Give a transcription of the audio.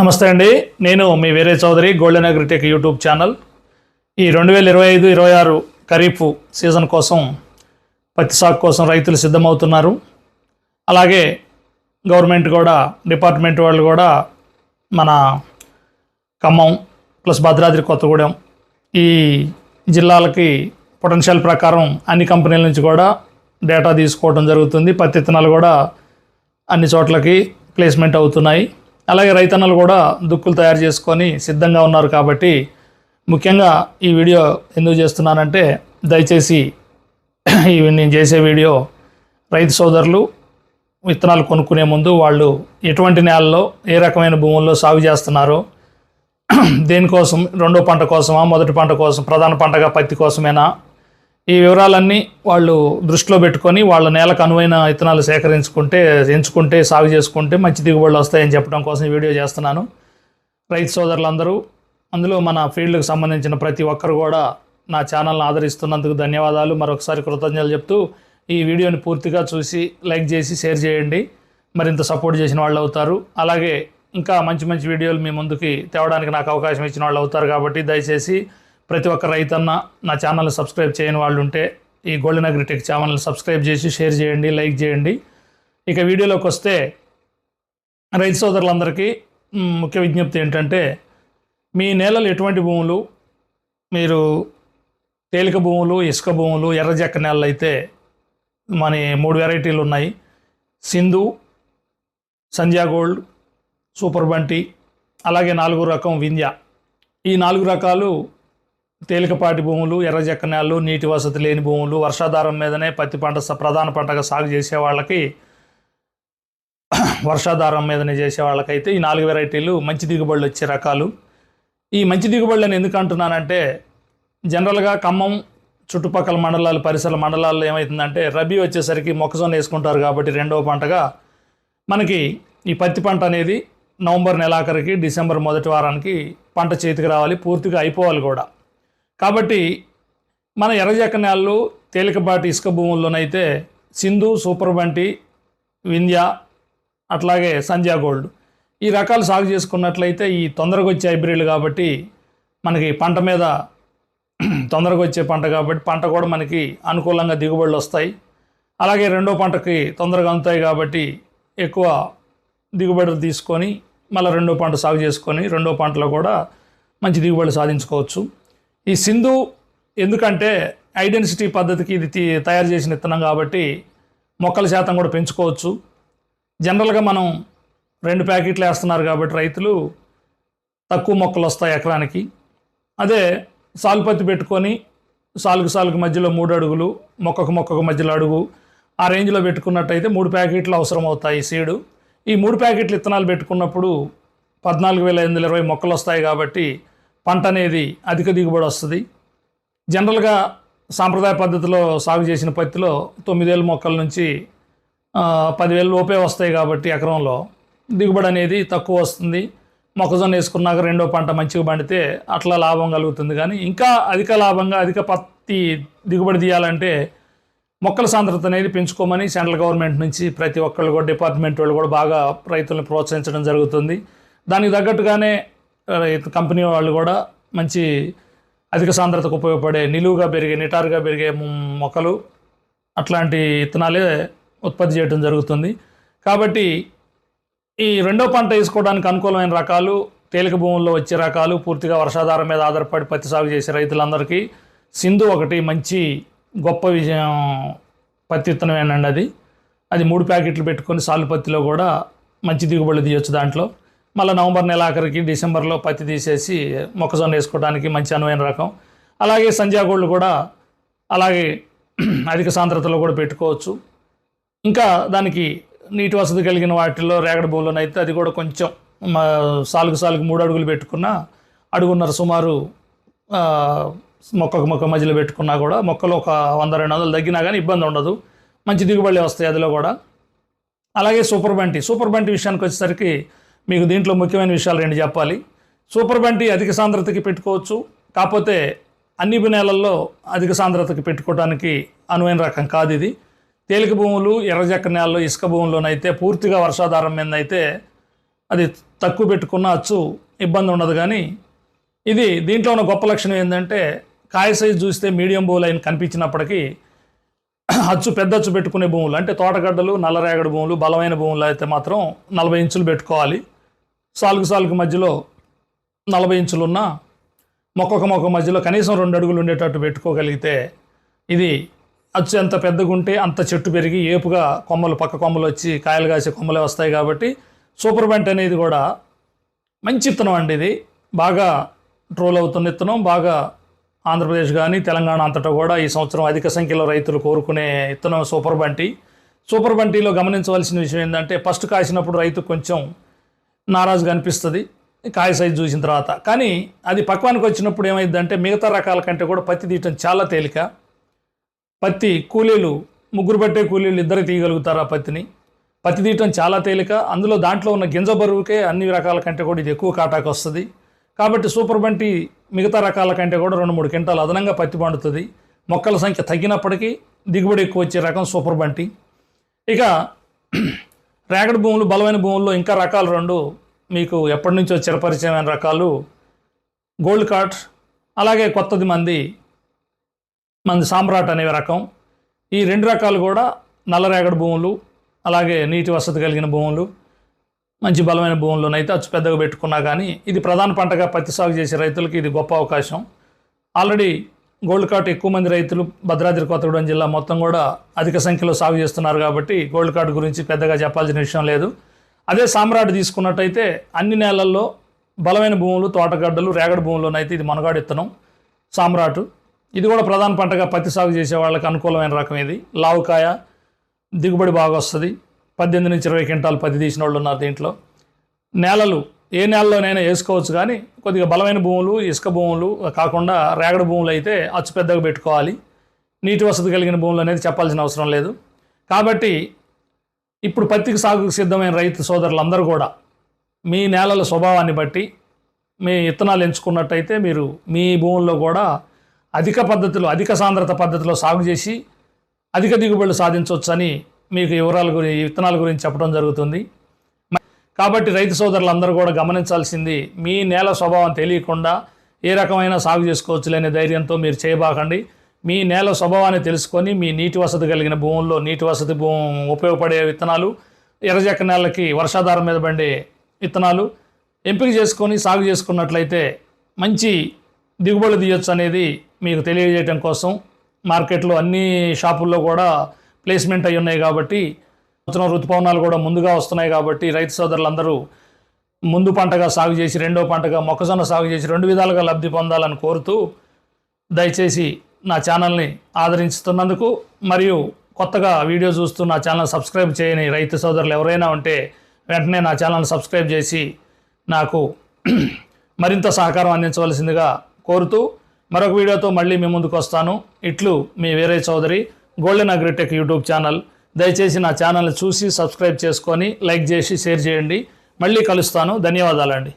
నమస్తే అండి. నేను మీ వీరే Chowdary Golden Agritech YouTube channel. ఈ రెండు వేల ఇరవై ఐదు ఇరవై ఆరు ఖరీఫ్ సీజన్ కోసం పత్తి సాగు కోసం రైతులు సిద్ధమవుతున్నారు. అలాగే గవర్నమెంట్ కూడా డిపార్ట్మెంట్ వాళ్ళు కూడా మన ఖమ్మం ప్లస్ భద్రాద్రి కొత్తగూడెం ఈ జిల్లాలకి పొటెన్షియల్ ప్రకారం అన్ని కంపెనీల నుంచి కూడా డేటా తీసుకోవడం జరుగుతుంది. పత్తి విత్తనాలు కూడా అన్ని చోట్లకి ప్లేస్మెంట్ అవుతున్నాయి. అలాగే రైతన్నలు కూడా దుక్కులు తయారు చేసుకొని సిద్ధంగా ఉన్నారు కాబట్టి ముఖ్యంగా ఈ వీడియో ఎందుకు చేస్తున్నానంటే దయచేసి ఈ నేను చేసే వీడియో రైతు సోదరులు విత్తనాలు కొనుక్కునే ముందు వాళ్ళు ఎటువంటి నేలలో ఏ రకమైన భూముల్లో సాగు చేస్తున్నారో దేనికోసం రెండో పంట కోసమా మొదటి పంట కోసం ప్రధాన పంటగా పత్తి కోసమేనా ఈ వివరాలన్నీ వాళ్ళు దృష్టిలో పెట్టుకొని వాళ్ళ నేలకు అనువైన విత్తనాలు సేకరించుకుంటే ఎంచుకుంటే సాగు చేసుకుంటే మంచి దిగుబడులు వస్తాయని చెప్పడం కోసం ఈ వీడియో చేస్తున్నాను. రైతు సోదరులందరూ అందులో మన ఫీల్డ్కి సంబంధించిన ప్రతి ఒక్కరు కూడా నా ఛానల్ని ఆదరిస్తున్నందుకు ధన్యవాదాలు. మరొకసారి కృతజ్ఞతలు చెప్తూ ఈ వీడియోని పూర్తిగా చూసి లైక్ చేసి షేర్ చేయండి. మరింత సపోర్ట్ చేసిన వాళ్ళు అవుతారు. అలాగే ఇంకా మంచి మంచి వీడియోలు మీ ముందుకి తేవడానికి నాకు అవకాశం ఇచ్చిన వాళ్ళు అవుతారు కాబట్టి దయచేసి ప్రతి ఒక్క రైతన్న నా ఛానల్ని సబ్స్క్రైబ్ చేయని వాళ్ళు ఉంటే ఈ గోల్డెన్ అగ్రిటెక్ ఛానల్ని సబ్స్క్రైబ్ చేసి షేర్ చేయండి లైక్ చేయండి. ఇక వీడియోలోకి వస్తే రైతు సోదరులందరికీ ముఖ్య విజ్ఞప్తి ఏంటంటే మీ నేలలు ఎటువంటి భూములు? మీరు తేలిక భూములు ఇసుక భూములు ఎర్రజెక్క నేలలు అయితే మన మూడు వెరైటీలు ఉన్నాయి. సింధు సంధ్యా గోల్డ్ సూపర్ బంటి అలాగే నాలుగు రకం వింధ్య. ఈ నాలుగు రకాలు తేలికపాటి భూములు ఎర్రజెక్క నీటి వసతి లేని భూములు వర్షాధారం మీదనే పత్తి పంట స- ప్రధాన పంటగా సాగు చేసే వాళ్ళకి వర్షాధారం మీదనే చేసే వాళ్ళకైతే ఈ నాలుగు వెరైటీలు మంచి దిగుబడులు వచ్చే రకాలు. ఈ మంచి దిగుబడులు నేను ఎందుకు అంటున్నానంటే జనరల్గా ఖమ్మం చుట్టుపక్కల మండలాలు పరిసర మండలాల్లో ఏమవుతుందంటే రబీ వచ్చేసరికి మొక్కజొన్న వేసుకుంటారు కాబట్టి రెండవ పంటగా మనకి ఈ పత్తి పంట అనేది నవంబర్ నెలాఖరికి డిసెంబర్ మొదటి వారానికి పంట చేతికి రావాలి పూర్తిగా అయిపోవాలి కూడా. కాబట్టి మన ఎర్రజెక్క తేలికపాటి ఇసుక భూముల్లోనైతే సింధు సూపర్ బంటి వింధ్య అట్లాగే సంధ్యా గోల్డ్. ఈ రకాలు సాగు చేసుకున్నట్లయితే ఈ తొందరగా వచ్చే హైబ్రిడ్లు కాబట్టి మనకి పంట మీద తొందరగా వచ్చే పంట కాబట్టి పంట కూడా మనకి అనుకూలంగా దిగుబడులు వస్తాయి. అలాగే రెండో పంటకి తొందరగా అందుతాయి కాబట్టి ఎక్కువ దిగుబడులు తీసుకొని మళ్ళీ రెండో పంట సాగు చేసుకొని రెండో పంటలో కూడా మంచి దిగుబడులు సాధించుకోవచ్చు. ఈ సింధు ఎందుకంటే ఐడెన్సిటీ పద్ధతికి ఇది తయారు చేసిన విత్తనం కాబట్టి మొక్కల శాతం కూడా పెంచుకోవచ్చు. జనరల్గా మనం రెండు ప్యాకెట్లు వేస్తున్నారు కాబట్టి రైతులు తక్కువ మొక్కలు వస్తాయి ఎకరానికి. అదే సాలుపత్తి పెట్టుకొని సాలుకు సాలుకు మధ్యలో మూడు అడుగులు మొక్కకు మొక్కకు మధ్యలో అడుగు ఆ రేంజ్లో పెట్టుకున్నట్టయితే మూడు ప్యాకెట్లు అవసరం అవుతాయి సీడు. ఈ మూడు ప్యాకెట్లు విత్తనాలు పెట్టుకున్నప్పుడు పద్నాలుగు వేల ఎనిమిది ఇరవై మొక్కలు వస్తాయి కాబట్టి పంట అనేది అధిక దిగుబడి వస్తుంది. జనరల్గా సాంప్రదాయ పద్ధతిలో సాగు చేసిన పత్తిలో తొమ్మిదేళ్ళ మొక్కల నుంచి పదివేలు పదివేల లోపే వస్తాయి కాబట్టి ఎకరంలో. దిగుబడి అనేది తక్కువ వస్తుంది. మొక్కజొన్న వేసుకున్నాక రెండో పంట మంచిగా పండితే అట్లా లాభం కలుగుతుంది. కానీ ఇంకా అధిక లాభంగా అధిక పత్తి దిగుబడి తీయాలంటే మొక్కల సాంద్రత అనేది పెంచుకోమని సెంట్రల్ గవర్నమెంట్ నుంచి ప్రతి ఒక్కళ్ళు కూడా డిపార్ట్మెంట్ వాళ్ళు కూడా బాగా రైతులను ప్రోత్సహించడం జరుగుతుంది. దానికి తగ్గట్టుగానే కంపెనీ వాళ్ళు కూడా మంచి అధిక సాంద్రతకు ఉపయోగపడే నిలువుగా పెరిగే నిటారుగా పెరిగే మొక్కలు అట్లాంటి విత్తనాలే ఉత్పత్తి చేయడం జరుగుతుంది. కాబట్టి ఈ రెండో పంట వేసుకోవడానికి అనుకూలమైన రకాలు తేలిక భూముల్లో వచ్చే రకాలు పూర్తిగా వర్షాధారం మీద ఆధారపడి పత్తి సాగు చేసే రైతులందరికీ సింధు ఒకటి మంచి గొప్ప విజయం పత్తి విత్తనమేనండి అది. అది మూడు ప్యాకెట్లు పెట్టుకొని సాలు పత్తిలో కూడా మంచి దిగుబడులు తీయొచ్చు దాంట్లో. మళ్ళీ నవంబర్ నెల ఆఖరికి డిసెంబర్లో పత్తి తీసేసి మొక్కజొన్న వేసుకోవడానికి మంచి అనువైన రకం. అలాగే సంధ్యాగోళ్ళు కూడా అలాగే అధిక సాంద్రతలో కూడా పెట్టుకోవచ్చు. ఇంకా దానికి నీటి వసతి కలిగిన వాటిల్లో రేగడి భూములోనైతే అది కూడా కొంచెం సాలుగు సాలుగు మూడు అడుగులు పెట్టుకున్న అడుగున్నర సుమారు మొక్కకు మొక్క మధ్యలో పెట్టుకున్నా కూడా మొక్కలు ఒక వంద రెండు వందలు తగ్గినా కానీ ఇబ్బంది ఉండదు. మంచి దిగుబడి వస్తాయి అదిలో కూడా. అలాగే సూపర్ బంటి సూపర్ బంటి విషయానికి వచ్చేసరికి మీకు దీంట్లో ముఖ్యమైన విషయాలు రెండు చెప్పాలి. సూపర్ బంటి అధిక సాంద్రతకి పెట్టుకోవచ్చు. కాకపోతే అన్ని నేలల్లో అధిక సాంద్రతకి పెట్టుకోవడానికి అనువైన రకం కాదు ఇది. తేలిక భూములు ఎర్రజక్క నేలలో ఇసుక భూముల్లోనైతే పూర్తిగా వర్షాధారం మీద అయితే అది తక్కువ పెట్టుకున్న అచ్చు ఇబ్బంది ఉండదు కానీ ఇది దీంట్లో ఉన్న గొప్ప లక్షణం ఏంటంటే కాయ సైజ్ చూస్తే మీడియం బౌల్ అయిన కనిపించినప్పటికీ అచ్చు పెద్ద అచ్చు పెట్టుకునే భూములు అంటే తోటగడ్డలు నల్లరేగడి భూములు బలమైన భూములు అయితే మాత్రం నలభై ఇంచులు పెట్టుకోవాలి. సాలుగు సాలుగు మధ్యలో నలభై ఇంచులు ఉన్న మొక్కొక్క మొక్క మధ్యలో కనీసం రెండు అడుగులు ఉండేటట్టు పెట్టుకోగలిగితే ఇది అచ్చు ఎంత పెద్దగా ఉంటే అంత చెట్టు పెరిగి ఏపుగా కొమ్మలు పక్క కొమ్మలు వచ్చి కాయలు కాసే కొమ్మలే వస్తాయి కాబట్టి సూపర్ బంట్ అనేది కూడా మంచి ఇత్తనం అండి ఇది. బాగా ట్రోల్ అవుతున్న ఇత్తనం బాగా ఆంధ్రప్రదేశ్ కానీ తెలంగాణ అంతటా కూడా ఈ సంవత్సరం అధిక సంఖ్యలో రైతులు కోరుకునే విత్తనం సూపర్ బంటి. సూపర్ బంటిలో గమనించవలసిన విషయం ఏంటంటే ఫస్ట్ కాసినప్పుడు రైతు కొంచెం నారాజుగా అనిపిస్తుంది కాయ సైజు చూసిన తర్వాత. కానీ అది పక్వానికి వచ్చినప్పుడు ఏమైందంటే మిగతా రకాల కంటే కూడా పత్తి తీయటం చాలా తేలిక. పత్తి కూలీలు ముగ్గురు పట్టే కూలీలు ఇద్దరు తీయగలుగుతారు ఆ పత్తిని. పత్తి తీయటం చాలా తేలిక. అందులో దాంట్లో ఉన్న గింజ బరువుకే అన్ని రకాల కంటే కూడా ఇది ఎక్కువ కాటాకు వస్తుంది. కాబట్టి సూపర్ బంటి మిగతా రకాల కంటే కూడా రెండు మూడు క్వింటాలు అదనంగా పత్తి పండుతుంది. మొక్కల సంఖ్య తగ్గినప్పటికీ దిగుబడి ఎక్కువ వచ్చే రకం సూపర్ బంటి. ఇక రేగడి భూములు బలమైన భూముల్లో ఇంకా రకాలు రెండు మీకు ఎప్పటి నుంచో చిరపరిచయమైన రకాలు. గోల్డ్ కార్ట్ అలాగే కొత్తది మంది మంది సామ్రాట్ అనే రకం. ఈ రెండు రకాలు కూడా నల్లరేగడి భూములు అలాగే నీటి వసతి కలిగిన భూములు. మంచి బలమైన భూముల్లోనైతే అచ్చు పెద్దగా పెట్టుకున్నా కానీ ఇది ప్రధాన పంటగా పత్తి సాగు చేసే రైతులకి ఇది గొప్ప అవకాశం. ఆల్రెడీ గోల్డ్ కార్డ్ ఎక్కువ మంది రైతులు భద్రాద్రి కొత్తగూడెం జిల్లా మొత్తం కూడా అధిక సంఖ్యలో సాగు చేస్తున్నారు కాబట్టి గోల్డ్ కార్డ్ గురించి పెద్దగా చెప్పాల్సిన విషయం లేదు. అదే సామ్రాట్ తీసుకున్నట్టయితే అన్ని నేలల్లో బలమైన భూములు తోటగడ్డలు రేగడి భూముల్లోనైతే ఇది మనగాడిత్తనం సామ్రాటు. ఇది కూడా ప్రధాన పంటగా పత్తి సాగు చేసే వాళ్ళకి అనుకూలమైన రకం ఇది. లావుకాయ దిగుబడి బాగా వస్తుంది. పద్దెనిమిది నుంచి ఇరవై క్వింటాలు పది తీసిన వాళ్ళు ఉన్నారు దీంట్లో. నేలలు ఏ నేలలోనైనా వేసుకోవచ్చు కానీ కొద్దిగా బలమైన భూములు ఇసుక భూములు కాకుండా రేగడి భూములు అయితే అచ్చు పెద్దగా పెట్టుకోవాలి. నీటి వసతి కలిగిన భూములు అనేది చెప్పాల్సిన అవసరం లేదు. కాబట్టి ఇప్పుడు పత్తికి సాగుకు సిద్ధమైన రైతు సోదరులందరూ కూడా మీ నేలల స్వభావాన్ని బట్టి మీ విత్తనాలు ఎంచుకున్నట్టయితే మీరు మీ భూముల్లో కూడా అధిక పద్ధతిలో అధిక సాంద్రత పద్ధతిలో సాగు చేసి అధిక దిగుబడులు సాధించవచ్చని మీకు వివరాల గురించి విత్తనాల గురించి చెప్పడం జరుగుతుంది. కాబట్టి రైతు సోదరులందరూ కూడా గమనించాల్సింది మీ నేల స్వభావం తెలియకుండా ఏ రకమైన సాగు చేసుకోవచ్చు లేని ధైర్యంతో మీరు చేయబాకండి. మీ నేల స్వభావాన్ని తెలుసుకొని మీ నీటి వసతి కలిగిన భూముల్లో నీటి వసతి భూమి ఉపయోగపడే విత్తనాలు ఎర్రజక్క నేలకి వర్షాధారం మీద పండే విత్తనాలు ఎంపిక చేసుకొని సాగు చేసుకున్నట్లయితే మంచి దిగుబడి తీయొచ్చు అనేది మీకు తెలియజేయడం కోసం మార్కెట్లో అన్ని షాపుల్లో కూడా ప్లేస్మెంట్ అయి ఉన్నాయి కాబట్టి సంవత్సరం ఋతుపవనాలు కూడా ముందుగా వస్తున్నాయి కాబట్టి రైతు సోదరులందరూ ముందు పంటగా సాగు చేసి రెండో పంటగా మొక్కజొన్న సాగు చేసి రెండు విధాలుగా లబ్ధి పొందాలని కోరుతూ దయచేసి నా ఛానల్ని ఆదరించుతున్నందుకు మరియు కొత్తగా వీడియో చూస్తూ నా ఛానల్ సబ్స్క్రైబ్ చేయని రైతు సోదరులు ఎవరైనా ఉంటే వెంటనే నా ఛానల్ సబ్స్క్రైబ్ చేసి నాకు మరింత సహకారం అందించవలసిందిగా కోరుతూ మరొక వీడియోతో మళ్ళీ మీ ముందుకు వస్తాను. ఇట్లు మీ వేరే Chowdary. Golden Agritech YouTube channel. దయచేసి నా ఛానల్ని చూసి సబ్స్క్రైబ్ చేసుకొని లైక్ చేసి షేర్ చేయండి. మళ్ళీ కలుస్తాను. ధన్యవాదాలండి.